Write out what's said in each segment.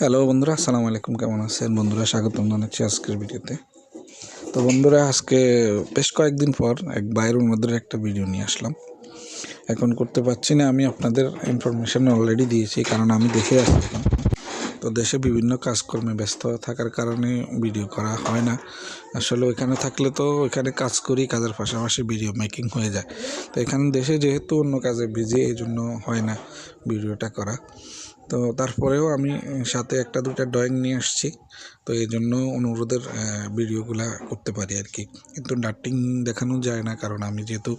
Hello বন্ধুরা, আসসালামু আলাইকুম, কেমন আছেন? বন্ধুরা, স্বাগতম জানাচ্ছি আজকের ভিডিওতে। তো বন্ধুরা, আজকে বেশ কয়েকদিন পর এক বাইরের মধ্যে একটা ভিডিও নিয়ে আসলাম। এখন করতে পারছি না, আমি আপনাদের ইনফরমেশন অলরেডি দিয়েছি, কারণ আমি দেখে আসছিলাম। তো দেশে বিভিন্ন কাজকর্মে ব্যস্ত থাকার কারণে ভিডিও করা হয় না। আসলে ওইখানে থাকলে তো ওইখানে কাজ করি, কাজের পাশাপাশি ভিডিও মেকিং হয়ে যায়। তো এখানে দেশে যেহেতু অন্য কাজে বিজি এই জন্য হয় না ভিডিওটা করা। তো তারপরেও আমি সাথে একটা দুটা ড্রয়িং নিয়ে আসছি। তো এই জন্য অনুরোধের ভিডিওগুলা করতে পারি আর কি কিন্তু ডাটিং দেখানো যায় না, কারণ আমি যেহেতু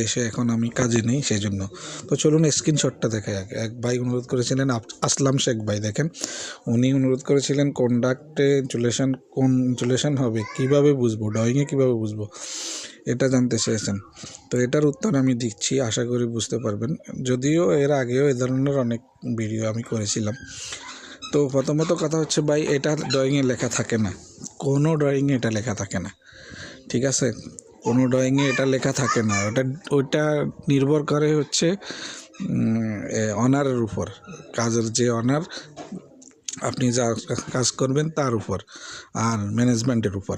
দেশে এখন আমি কাজে নেই সেই জন্য তো চলুন স্ক্রিনশটটা আগে। এক ভাই অনুরোধ করেছিলেন আসলাম শেখ ভাই, দেখেন। উনি অনুরোধ করেছিলেন কন্ডাক্টে ইনচুলেশন কোন ইনচুলেশন হবে, কীভাবে বুঝব ড্রয়িংয়ে কীভাবে বুঝব? এটা জানতে চেয়েছেন। তো এটার উত্তর আমি দিচ্ছি, আশা করি বুঝতে পারবেন। যদিও এর আগেও এ ধরনের অনেক ভিডিও আমি করেছিলাম। তো প্রথমত কথা হচ্ছে ভাই, এটা ড্রয়িংয়ে লেখা থাকে না। কোনো ড্রয়িংয়ে এটা লেখা থাকে না। ঠিক আছে? কোনো ড্রয়িংয়ে এটা লেখা থাকে না। ওটা, ওইটা নির্ভর করে হচ্ছে অনারের উপর। কাজের যে অনার আপনি যা কাজ করবেন তার উপর আর ম্যানেজমেন্টের উপর।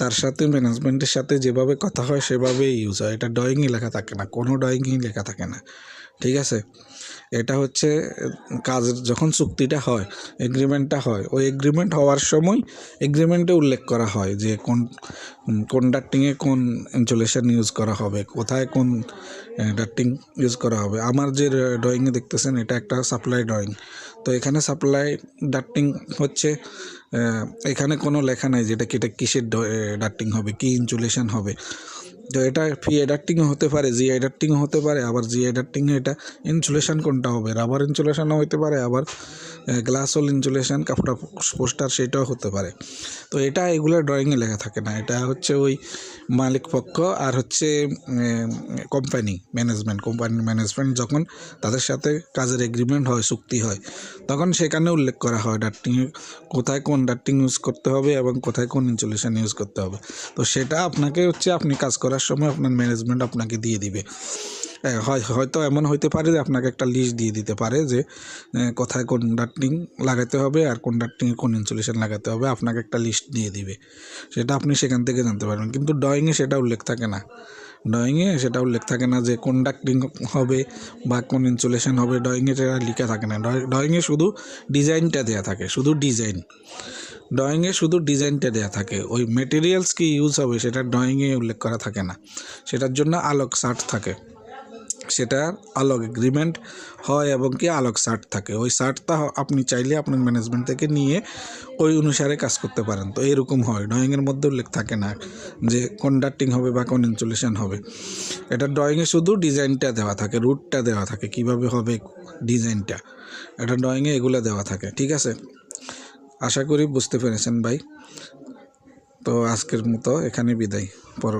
তার সাথে ম্যানেজমেন্টের সাথে যেভাবে কথা হয় সেভাবেই ইউজ হয়। এটা ড্রয়িংই লেখা থাকে না, কোনো ড্রয়িংই লেখা থাকে না। ঠিক আছে? এটা হচ্ছে কাজের যখন চুক্তিটা হয় এগ্রিমেন্টটা হয়, ওই এগ্রিমেন্ট হওয়ার সময় এগ্রিমেন্টে উল্লেখ করা হয় যে কোন কন্ডাক্টিংয়ে কোন ইনসুলেশন ইউজ করা হবে, কোথায় কোন ডাক্টিং ইউজ করা হবে। আমার যে ড্রয়িংয়ে দেখতেছেন, এটা একটা সাপ্লাই ড্রয়িং তো এখানে সাপ্লাই ডাটিং হচ্ছে এখানে কোনো লেখা নাই যেটা কি এটা কিসের ডাটিং হবে, কি ইনসুলেশন হবে। তো এটা ফি অ্যাডাপ্টিংও হতে পারে জি অ্যাডাপ্টিংও হতে পারে, আবার জি অ্যাডাপ্টিংয়ে এটা ইনসুলেশন কোনটা হবে? রাবার ইনসুলেশনও হতে পারে, আবার গ্লাস হোল ইনসুলেশন কাপড়া পোস্টার সেটাও হতে পারে। তো এটা এগুলো ড্রয়িংয়ে লেখা থাকে না, এটা হচ্ছে ওই মালিক পক্ষ আর হচ্ছে কোম্পানি ম্যানেজমেন্ট কোম্পানির ম্যানেজমেন্ট যখন তাদের সাথে কাজের এগ্রিমেন্ট হয়, চুক্তি হয়, তখন সেখানে উল্লেখ করা হয় ডাক্টিং কোথায় কোন ডাক্টিং ইউজ করতে হবে এবং কোথায় কোন ইনসুলেশন ইউজ করতে হবে। তো সেটা আপনাকে হচ্ছে, আপনি কাজ করার সময় আপনার ম্যানেজমেন্ট আপনাকে দিয়ে দিবে। হ্যাঁ, হয় হয়তো এমন হইতে পারে যে আপনাকে একটা লিস্ট দিয়ে দিতে পারে যে কোথায় কোন ডাক্টিং লাগাতে হবে আর কোন ডাক্টিংয়ে কোন ইনসুলেশন লাগাতে হবে আপনাকে একটা লিস্ট দিয়ে দিবে। সেটা আপনি সেখান থেকে জানতে পারবেন। কিন্তু ড্রয়িংয়ে সেটা উল্লেখ থাকে না। ড্রয়িংয়ে সেটা উল্লেখ থাকে না যে কোন ডাক্টিং হবে বা কোন ইনসুলেশন হবে ড্রয়িংয়ে সেটা লেখা থাকে না। ড্রয়িংয়ে শুধু ডিজাইনটা দেওয়া থাকে শুধু ডিজাইন ড্রয়িংয়ে শুধু ডিজাইনটা দেওয়া থাকে। ওই মেটেরিয়ালস কি ইউজ হবে সেটা ড্রয়িংয়ে উল্লেখ করা থাকে না। সেটার জন্য আলোক শার্ট থাকে। সেটা আলোক এগ্রিমেন্ট হয় এবং কি আলোক শার্ট থাকে। ওই শার্টটা আপনি চাইলে আপনার ম্যানেজমেন্ট থেকে নিয়ে ওই অনুসারে কাজ করতে পারেন। তো এরকম হয়। ড্রয়িংয়ের মধ্যে উল্লেখ থাকে না যে কন্ডাক্টিং হবে বা কোন ইনসুলেশন হবে। এটা ড্রয়িংয়ে শুধু ডিজাইনটা দেওয়া থাকে রুটটা দেওয়া থাকে। কীভাবে হবে ডিজাইনটা এটা ড্রয়িংয়ে এগুলো দেওয়া থাকে। ঠিক আছে? আশা করি বুঝতে পেরেছেন ভাই। তো আজকের মতো এখানে বিদায়। পর